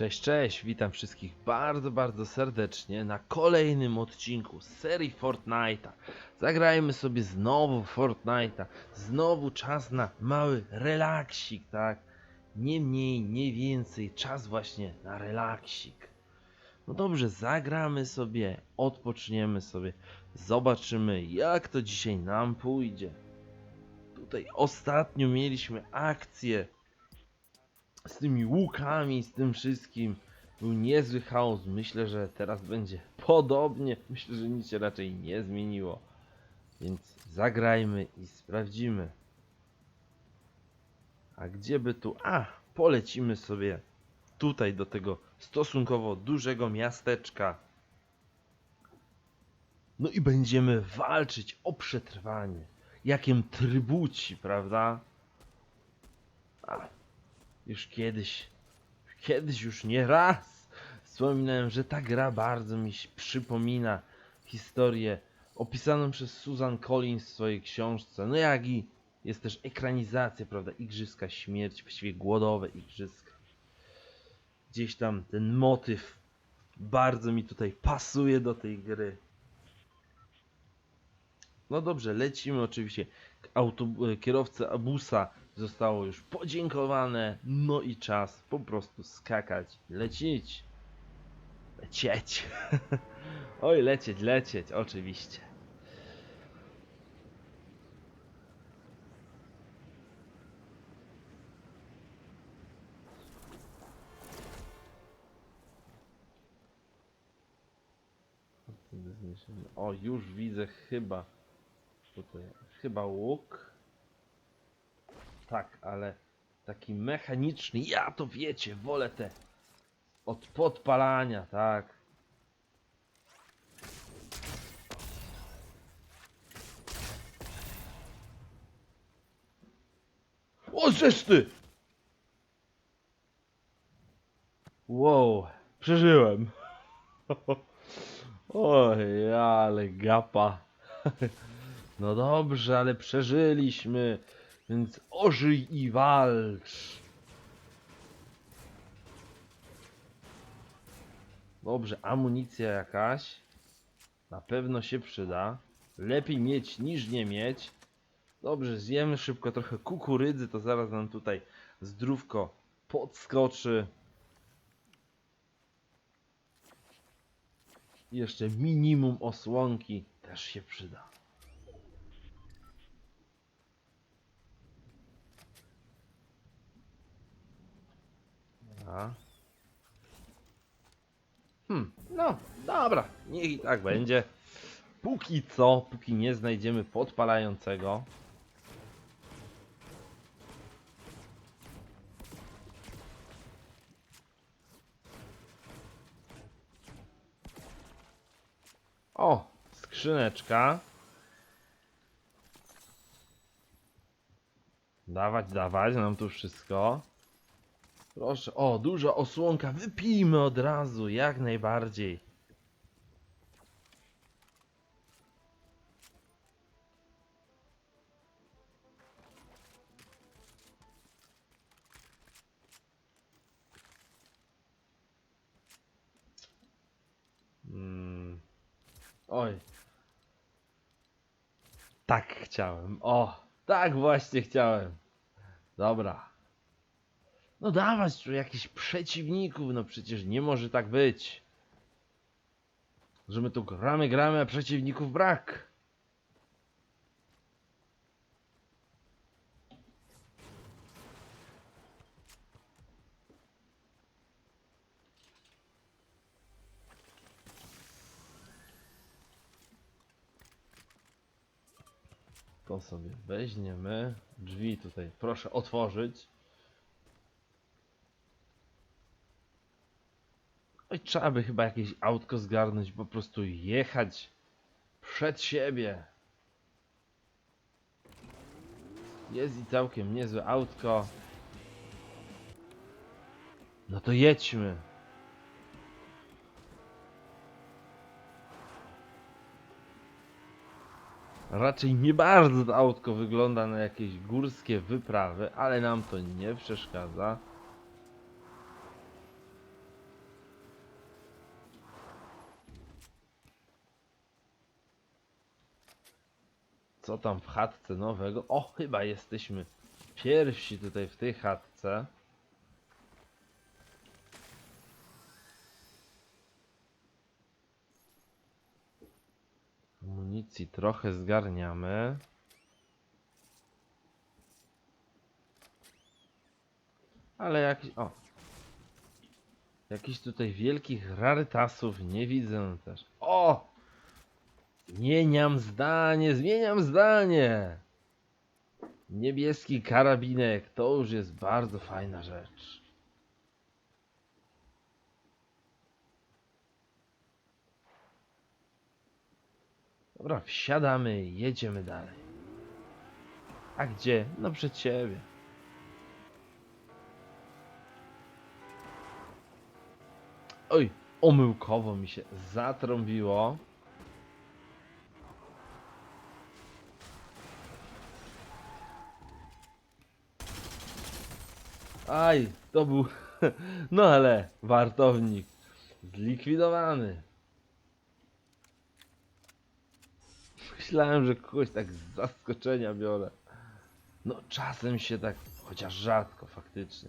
Cześć, cześć, witam wszystkich bardzo, bardzo serdecznie na kolejnym odcinku serii Fortnite'a. Zagrajmy sobie znowu Fortnite'a, znowu czas na mały relaksik, tak? Nie mniej, nie więcej, czas właśnie na relaksik. No dobrze, zagramy sobie, odpoczniemy sobie, zobaczymy jak to dzisiaj nam pójdzie. Tutaj ostatnio mieliśmy akcję z tymi łukami, z tym wszystkim. Był niezły chaos. Myślę, że teraz będzie podobnie. Myślę, że nic się raczej nie zmieniło. Więc zagrajmy i sprawdzimy. A gdzie by tu? A, polecimy sobie tutaj do tego stosunkowo dużego miasteczka. No i będziemy walczyć o przetrwanie. Jakiem trybuci, prawda? A, już kiedyś, kiedyś już nie raz wspominałem, że ta gra bardzo mi przypomina historię opisaną przez Susan Collins w swojej książce. No jak i jest też ekranizacja, prawda? Igrzyska śmierci, właściwie głodowe igrzyska. Gdzieś tam ten motyw bardzo mi tutaj pasuje do tej gry. No dobrze, lecimy oczywiście. Auto, kierowcy Abusa zostało już podziękowane. No i czas po prostu skakać, lecieć. Lecieć. Oj, lecieć, lecieć, oczywiście. O, już widzę chyba tutaj, chyba łuk. Tak, ale taki mechaniczny, ja to wiecie, wolę te od podpalania, tak. O, ty! Wow, przeżyłem. Oj, ale gapa. No dobrze, ale przeżyliśmy. Więc ożyj i walcz. Dobrze, amunicja jakaś. Na pewno się przyda. Lepiej mieć niż nie mieć. Dobrze, zjemy szybko trochę kukurydzy, to zaraz nam tutaj zdrówko podskoczy. Jeszcze minimum osłonki też się przyda. Dobra. Hmm, no, dobra, niech i tak będzie. Póki co, póki nie znajdziemy podpalającego. O, skrzyneczka. Dawać, dawać nam tu wszystko. Proszę, o, duża osłonka, wypijmy od razu, jak najbardziej. Mm. Oj. Tak chciałem, o, tak właśnie chciałem. Dobra. No dawać tu jakichś przeciwników, no przecież nie może tak być. Że my tu gramy, gramy, a przeciwników brak. To sobie weźmiemy. Drzwi tutaj proszę otworzyć. Trzeba by chyba jakieś autko zgarnąć, po prostu jechać przed siebie. Jest i całkiem niezłe autko. No to jedźmy. Raczej nie bardzo to autko wygląda na jakieś górskie wyprawy, ale nam to nie przeszkadza. Co tam w chatce nowego? O, chyba jesteśmy pierwsi tutaj w tej chatce. Amunicji trochę zgarniamy. Ale jakiś. O! Jakichś tutaj wielkich rarytasów nie widzę też. O! Zmieniam zdanie, zmieniam zdanie! Niebieski karabinek to już jest bardzo fajna rzecz. Dobra, wsiadamy i jedziemy dalej. A gdzie? No przed ciebie. Oj, omyłkowo mi się zatrąbiło. Aj, to był. No ale, wartownik zlikwidowany. Myślałem, że kogoś tak z zaskoczenia biorę. No, czasem się tak, chociaż rzadko faktycznie.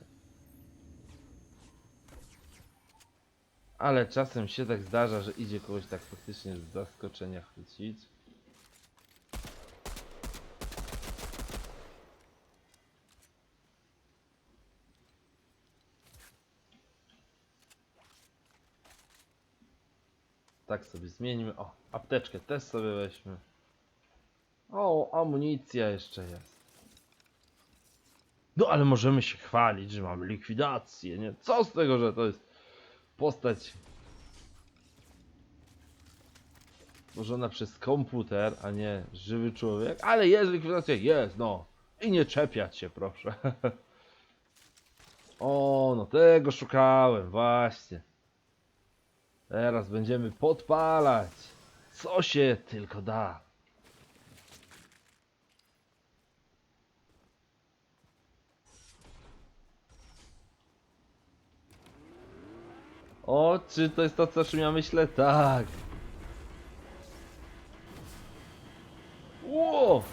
Ale czasem się tak zdarza, że idzie kogoś tak faktycznie z zaskoczenia chwycić. Tak sobie zmienimy. O, apteczkę też sobie weźmy. O, amunicja jeszcze jest. No ale możemy się chwalić, że mamy likwidację, nie? Co z tego, że to jest postać stworzona przez komputer, a nie żywy człowiek, ale jest likwidacja, jest, no. I nie czepiać się, proszę. o, no tego szukałem, właśnie. Teraz będziemy podpalać. Co się tylko da. O, czy to jest to, co czym ja myślę? Tak. Ło!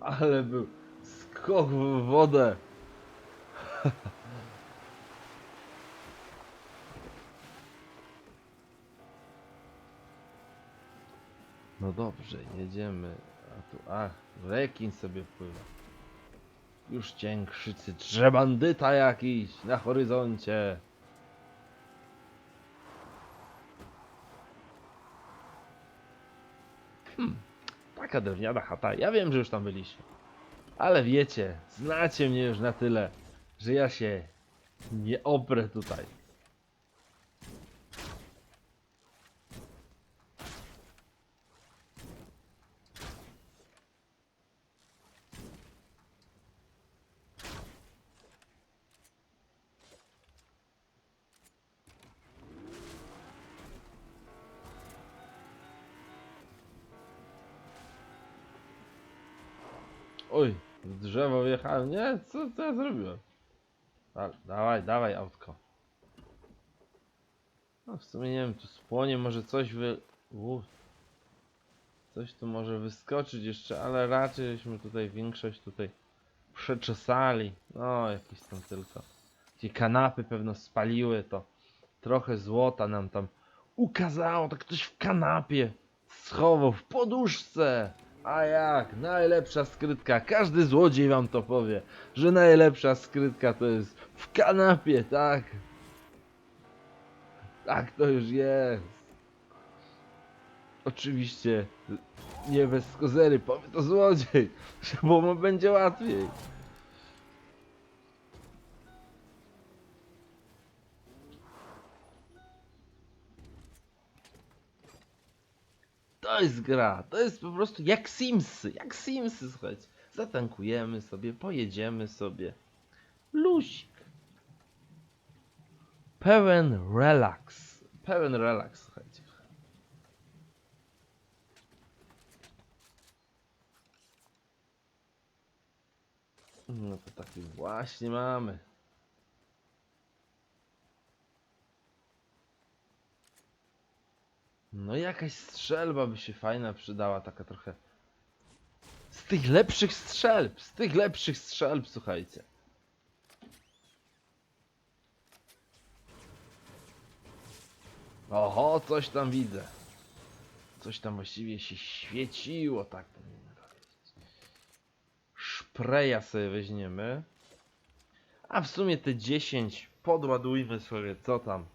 Ale był skok w wodę. No dobrze, jedziemy. A tu, ach, rekin sobie pływa. Już cię krzycy, drze bandyta jakiś na horyzoncie. Hmm, taka drewniana chata. Ja wiem, że już tam byliście. Ale wiecie, znacie mnie już na tyle, że ja się nie oprę tutaj. Oj, w drzewo wjechałem. Nie, co, co ja zrobiłem? Da, dawaj, dawaj autko. No w sumie nie wiem, tu spłonie może coś wy... Uf. Coś tu może wyskoczyć jeszcze, ale raczej żeśmy tutaj większość tutaj przeczesali. No, jakieś tam tylko. Ci kanapy pewno spaliły to. Trochę złota nam tam ukazało, to ktoś w kanapie schował, w poduszce. A jak? Najlepsza skrytka. Każdy złodziej wam to powie, że najlepsza skrytka to jest w kanapie, tak? Tak to już jest. Oczywiście nie bez kozery, powie to złodziej, bo mu będzie łatwiej. To jest gra, to jest po prostu jak Simsy, jak Simsy, słuchajcie. Zatankujemy sobie, pojedziemy sobie. Luzik. Pełen relaks. Pełen relaks, słuchajcie. No to taki właśnie mamy. No jakaś strzelba by się fajna przydała, taka trochę... Z tych lepszych strzelb, z tych lepszych strzelb, słuchajcie. Oho, coś tam widzę. Coś tam właściwie się świeciło, tak powinno powiedzieć. Szpreja sobie weźmiemy. A w sumie te 10 podładujmy sobie, co tam.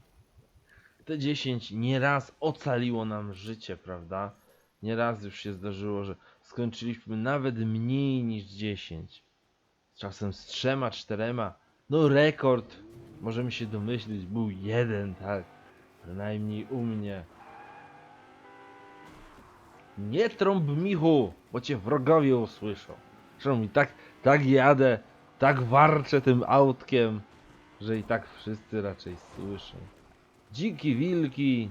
Te 10 nieraz ocaliło nam życie, prawda? Nieraz już się zdarzyło, że skończyliśmy nawet mniej niż 10. Czasem z trzema, czterema. No rekord, możemy się domyślić, był jeden, tak. Przynajmniej u mnie. Nie trąb Michu, bo cię wrogowie usłyszą. Zresztą mi tak, tak jadę, tak warczę tym autkiem, że i tak wszyscy raczej słyszą. Dziki wilki,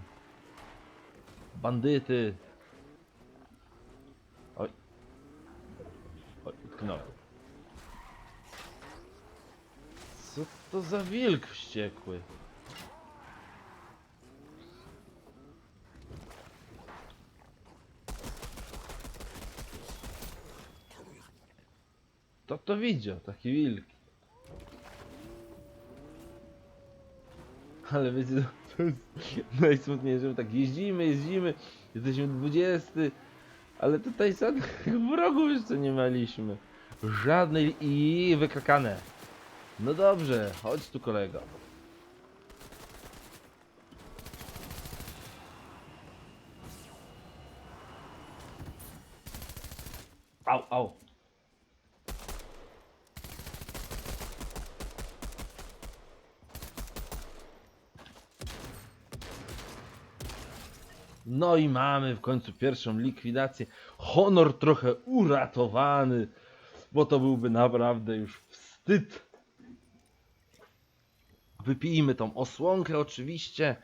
bandyty. Oj. Oj, utknąłem. Co to za wilk wściekły? To to widział, taki wilk. Ale wiecie, to najsmutniejsze, że tak jeździmy, jeździmy, jesteśmy 20, ale tutaj żadnych wrogów jeszcze nie mieliśmy. Żadnej i wykrakane. No dobrze, chodź tu kolego. Au, au. No i mamy w końcu pierwszą likwidację. Honor trochę uratowany, bo to byłby naprawdę już wstyd. Wypijmy tą osłonkę oczywiście.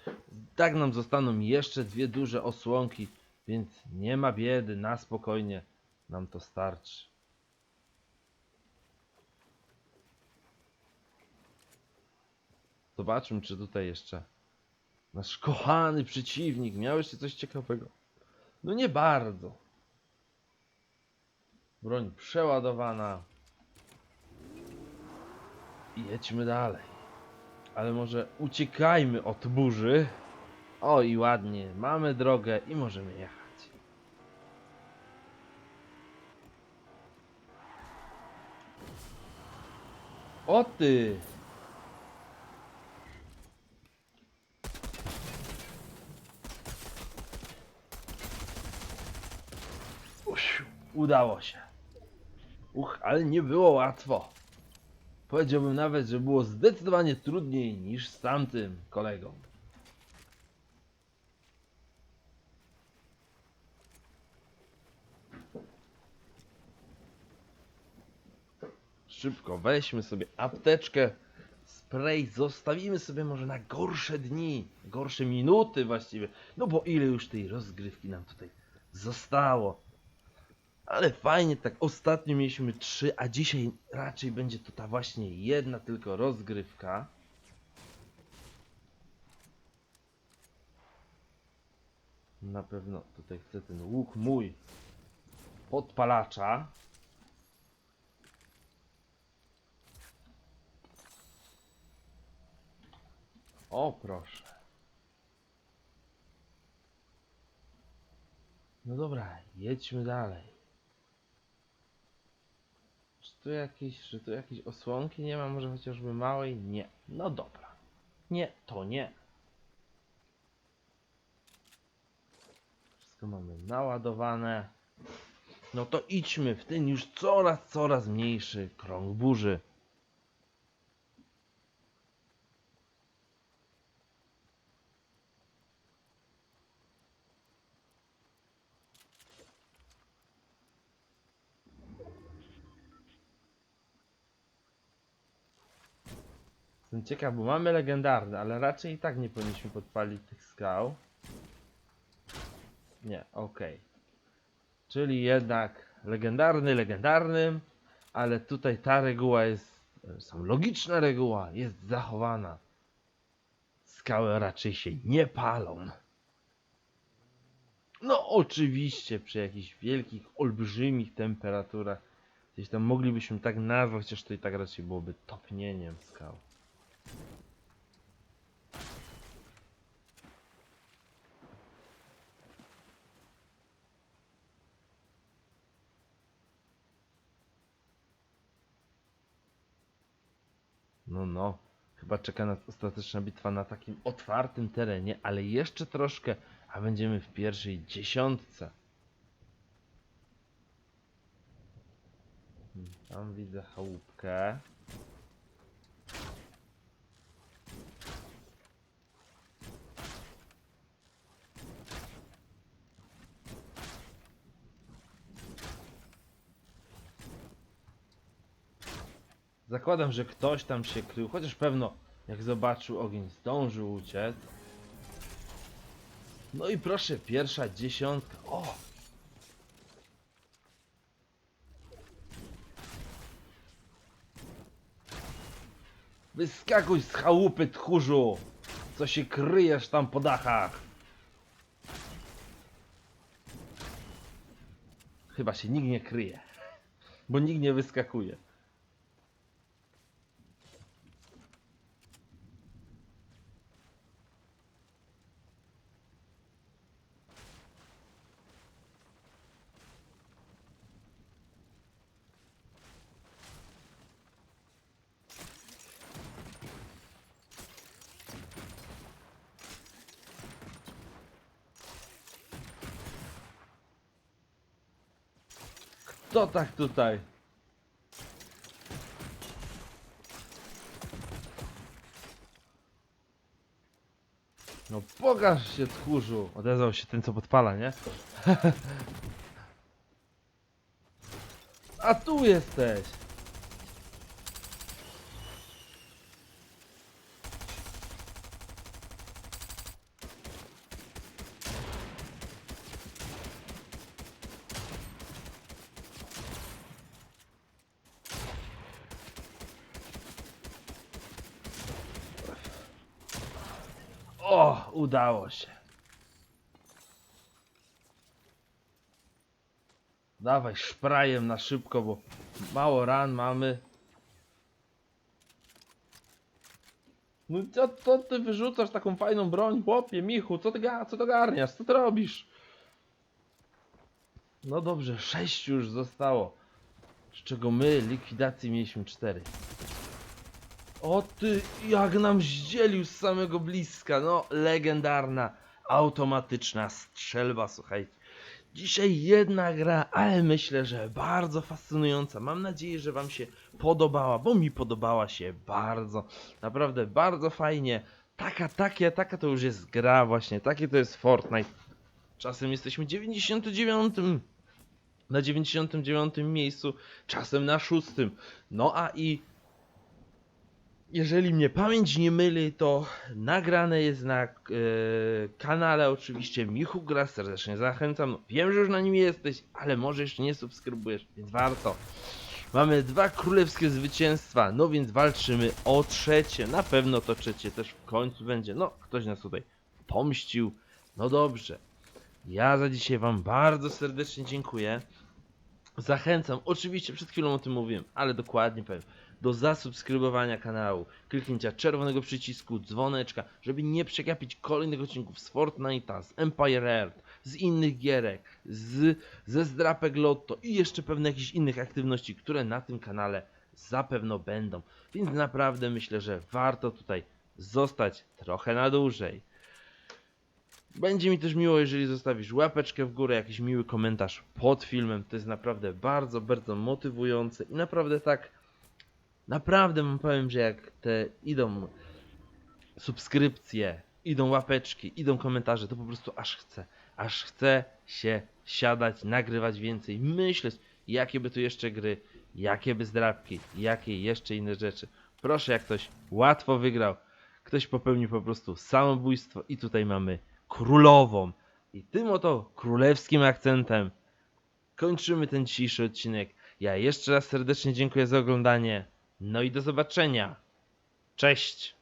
Tak nam zostaną jeszcze dwie duże osłonki, więc nie ma biedy, na spokojnie nam to starczy. Zobaczmy, czy tutaj jeszcze nasz kochany przeciwnik miał jeszcze coś ciekawego. No nie bardzo. Broń przeładowana. Jedźmy dalej. Ale może uciekajmy od burzy. O i ładnie, mamy drogę i możemy jechać. O ty! Usiu, udało się. Uch, ale nie było łatwo. Powiedziałbym nawet, że było zdecydowanie trudniej niż z tamtym kolegą. Szybko weźmy sobie apteczkę, spray, zostawimy sobie może na gorsze dni, gorsze minuty właściwie. No bo ile już tej rozgrywki nam tutaj zostało. Ale fajnie, tak ostatnio mieliśmy trzy, a dzisiaj raczej będzie to ta właśnie jedna tylko rozgrywka. Na pewno tutaj chcę ten łuk mój podpalacza. O proszę. No dobra, jedźmy dalej. Tu jakieś, czy tu jakieś osłonki nie ma? Może chociażby małej? Nie. No dobra. Nie, to nie. Wszystko mamy naładowane. No to idźmy w ten już coraz, coraz mniejszy krąg burzy. Ciekaw, bo mamy legendarny, ale raczej i tak nie powinniśmy podpalić tych skał. Nie, okej. Czyli jednak legendarny legendarnym, ale tutaj ta reguła jest, są logiczna reguła, jest zachowana. Skały raczej się nie palą. No oczywiście przy jakichś wielkich, olbrzymich temperaturach. Gdzieś tam moglibyśmy tak nazwać, chociaż to i tak raczej byłoby topnieniem skał. No, no. Chyba czeka nas ostateczna bitwa na takim otwartym terenie, ale jeszcze troszkę, a będziemy w pierwszej dziesiątce. Tam widzę chałupkę. Zakładam, że ktoś tam się krył, chociaż pewno jak zobaczył ogień zdążył uciec. No i proszę, pierwsza dziesiątka. O! Wyskakuj z chałupy, tchórzu! Co się kryjesz tam po dachach? Chyba się nikt nie kryje, bo nikt nie wyskakuje. Kto tak tutaj? No pokaż się tchórzu. Odezwał się ten co podpala, nie? A tu jesteś! O, udało się. Dawaj szprajem na szybko, bo mało ran mamy. No co, co ty wyrzucasz taką fajną broń, chłopie, Michu? Co ty, co ty garniasz? Co ty robisz? No dobrze, sześć już zostało. Z czego my likwidacji mieliśmy cztery. O ty, jak nam zdzielił z samego bliska, no legendarna, automatyczna strzelba, słuchajcie. Dzisiaj jedna gra, ale myślę, że bardzo fascynująca. Mam nadzieję, że wam się podobała, bo mi podobała się bardzo. Naprawdę bardzo fajnie. Taka, takie, taka to już jest gra właśnie, takie to jest Fortnite. Czasem jesteśmy 99 na 99 miejscu, czasem na szóstym. No a i jeżeli mnie pamięć nie myli, to nagrane jest na e, kanale oczywiście Michu Gra, serdecznie zachęcam. Wiem, że już na nim jesteś, ale może jeszcze nie subskrybujesz, więc warto. Mamy dwa królewskie zwycięstwa, no więc walczymy o trzecie. Na pewno to trzecie też w końcu będzie. No, ktoś nas tutaj pomścił. No dobrze. Ja za dzisiaj Wam bardzo serdecznie dziękuję. Zachęcam, oczywiście przed chwilą o tym mówiłem, ale dokładnie powiem, do zasubskrybowania kanału, kliknięcia czerwonego przycisku, dzwoneczka, żeby nie przegapić kolejnych odcinków z Fortnite'a, z Empire Earth, z innych gierek, z, ze zdrapek Lotto i jeszcze pewne jakichś innych aktywności, które na tym kanale zapewne będą. Więc naprawdę myślę, że warto tutaj zostać trochę na dłużej. Będzie mi też miło, jeżeli zostawisz łapeczkę w górę, jakiś miły komentarz pod filmem. To jest naprawdę bardzo, bardzo motywujące i naprawdę tak, naprawdę wam powiem, że jak te idą subskrypcje, idą łapeczki, idą komentarze, to po prostu aż chcę, aż chcę się siadać, nagrywać więcej, myśleć, jakie by tu jeszcze gry, jakie by zdrabki, jakie jeszcze inne rzeczy. Proszę, jak ktoś łatwo wygrał, ktoś popełnił po prostu samobójstwo i tutaj mamy królową. I tym oto królewskim akcentem kończymy ten dzisiejszy odcinek. Ja jeszcze raz serdecznie dziękuję za oglądanie. No i do zobaczenia. Cześć!